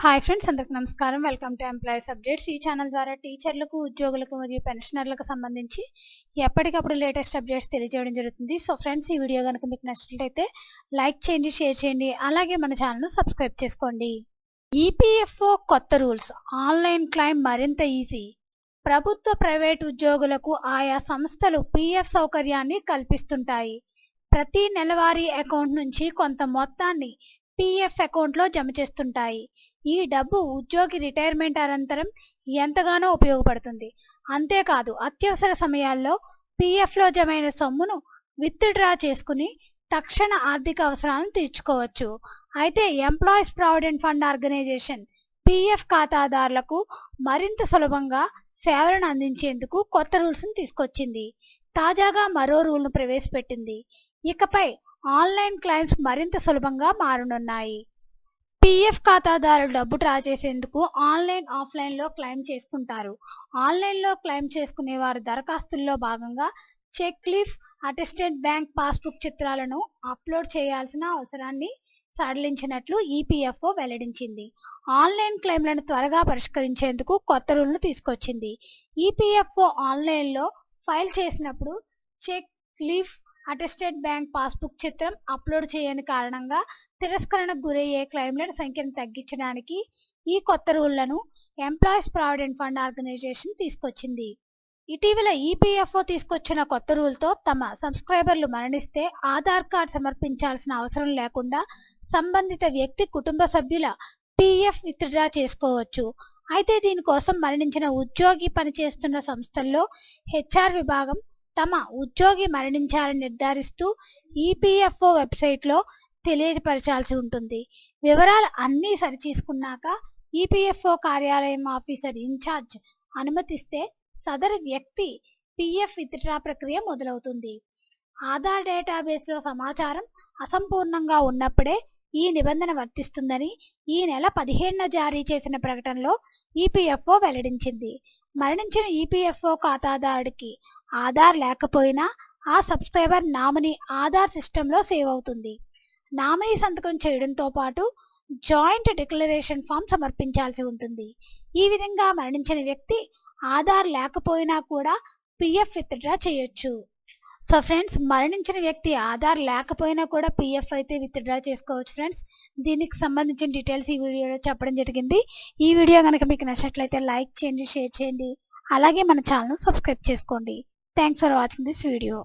Hi friends అందరికి నమస్కారం. Welcome to employees updates. ఈ ఛానల్ ద్వారా టీచర్లకు ఉద్యోగులకు మరియు పెన్షనర్లకు సంబంధించి ఎప్పటికప్పుడు లేటెస్ట్ అప్డేట్స్ తెలియజేయడం జరుగుతుంది. సో ఫ్రెండ్స్ ఈ వీడియో కనుక మీకు నచ్చినట్లయితే లైక్ చేయండి షేర్ చేయండి అలాగే మన ఛానల్ను సబ్స్క్రైబ్ చేసుకోండి. ఈపీఎఫ్ఓ కొత్త రూల్స్. ఆన్లైన్ క్లైమ్ మరింత ఈజీ. ప్రభుత్వ ప్రైవేట్ ఉద్యోగులకు ఆయా సంస్థలు పీఎఫ్ సౌకర్యాన్ని కల్పిస్తుంటాయి. ప్రతి నెలవారీ అకౌంట్ నుంచి కొంత మొత్తాన్ని పీఎఫ్ అకౌంట్లో జమ చేస్తుంటాయి. ఈ డబ్బు ఉద్యోగి రిటైర్మెంట్ అనంతరం ఎంతగానో ఉపయోగపడుతుంది. అంతేకాదు అత్యవసర సమయాల్లో పీఎఫ్లో జమైన సొమ్మును విత్డ్రా చేసుకుని తక్షణ ఆర్థిక అవసరాలను తీర్చుకోవచ్చు. అయితే employees provident fund organisation PF ఖాతాదారులకు మరింత సులభంగా సేవలను అందించేందుకు కొత్త రూల్స్ను తీసుకొచ్చింది. తాజాగా మరో రూల్ను ప్రవేశపెట్టింది. ఇకపై ఆన్లైన్ క్లైమ్స్ మరింత సులభంగా మారనున్నాయి. పిఎఫ్ ఖాతాదారులు డబ్బు డ్రా చేసేందుకు ఆన్లైన్ ఆఫ్లైన్లో క్లెయిమ్ చేసుకుంటారు. ఆన్లైన్లో క్లెయిమ్ చేసుకునే వారు దరఖాస్తుల్లో భాగంగా check leaf attested bank passbook చిత్రాలను అప్లోడ్ చేయాల్సిన అవసరాన్ని సడలించినట్లు ఈపీఎఫ్ఓ వెల్లడించింది. ఆన్లైన్ క్లెయిమ్లను త్వరగా పరిష్కరించేందుకు కొత్త రూల్ను తీసుకొచ్చింది. ఈపీఎఫ్ఓ ఆన్లైన్లో ఫైల్ చేసినప్పుడు check leaf attested bank passbook చిత్రం అప్లోడ్ చేయని కారణంగా తిరస్కరణకు గురయ్యే క్లెయిమ్ల సంఖ్యను తగ్గించడానికి ఈ కొత్త రూళ్ళను ఎంప్లాయీస్ ప్రావిడెంట్ ఫండ్ ఆర్గనైజేషన్ తీసుకొచ్చింది. ఇటీవల ఈపీఎఫ్ఓ తీసుకొచ్చిన కొత్త రూల్తో తమ సబ్స్క్రైబర్లు మరణిస్తే ఆధార్ కార్డ్ సమర్పించాల్సిన అవసరం లేకుండా సంబంధిత వ్యక్తి కుటుంబ సభ్యుల పీఎఫ్ విత్డ్రా చేసుకోవచ్చు. అయితే దీనికోసం మరణించిన ఉద్యోగి పనిచేస్తున్న సంస్థల్లో హెచ్ఆర్ విభాగం తమ ఉద్యోగి మరణించారని నిర్ధారిస్తూ ఈపీఎఫ్ఓ వెబ్సైట్లో తెలియపరచాల్సి ఉంటుంది. వివరాలు అన్నీ సరిచూసుకున్నాక ఈపీఎఫ్ఓ కార్యాలయం ఆఫీసర్ ఇన్ఛార్జ్ అనుమతిస్తే సదరు వ్యక్తి పిఎఫ్ విత్డ్రా ప్రక్రియ మొదలవుతుంది. ఆధార్ డేటాబేస్లో సమాచారం అసంపూర్ణంగా ఉన్నప్పుడే ఈ నిబంధన వర్తిస్తుందని ఈ నెల పదిహేనున జారీ చేసిన ప్రకటనలో ఈపీఎఫ్ఓ వెల్లడించింది. మరణించిన ఈపీఎఫ్ఓ ఖాతాదారుడికి ఆధార్ లేకపోయినా ఆ సబ్స్క్రైబర్ నామినీ ఆధార్ సిస్టంలో సేవ్ అవుతుంది. నామినీ సంతకం చేయడంతో పాటు జాయింట్ డిక్లరేషన్ ఫామ్ సమర్పించాల్సి ఉంటుంది. ఈ విధంగా మరణించిన వ్యక్తి ఆధార్ లేకపోయినా కూడా పిఎఫ్ విత్డ్రా చేయొచ్చు. సో ఫ్రెండ్స్ మరణించిన వ్యక్తి ఆధార్ లేకపోయినా కూడా పిఎఫ్ అయితే విత్డ్రా చేసుకోవచ్చు ఫ్రెండ్స్ దీనికి సంబంధించిన డీటెయిల్స్ ఈ వీడియోలో చెప్పడం జరిగింది. ఈ వీడియో కనుక మీకు నచ్చినట్లయితే లైక్ చేయండి షేర్ చేయండి. అలాగే మన ఛానల్ సబ్స్క్రైబ్ చేసుకోండి. Thanks for watching this video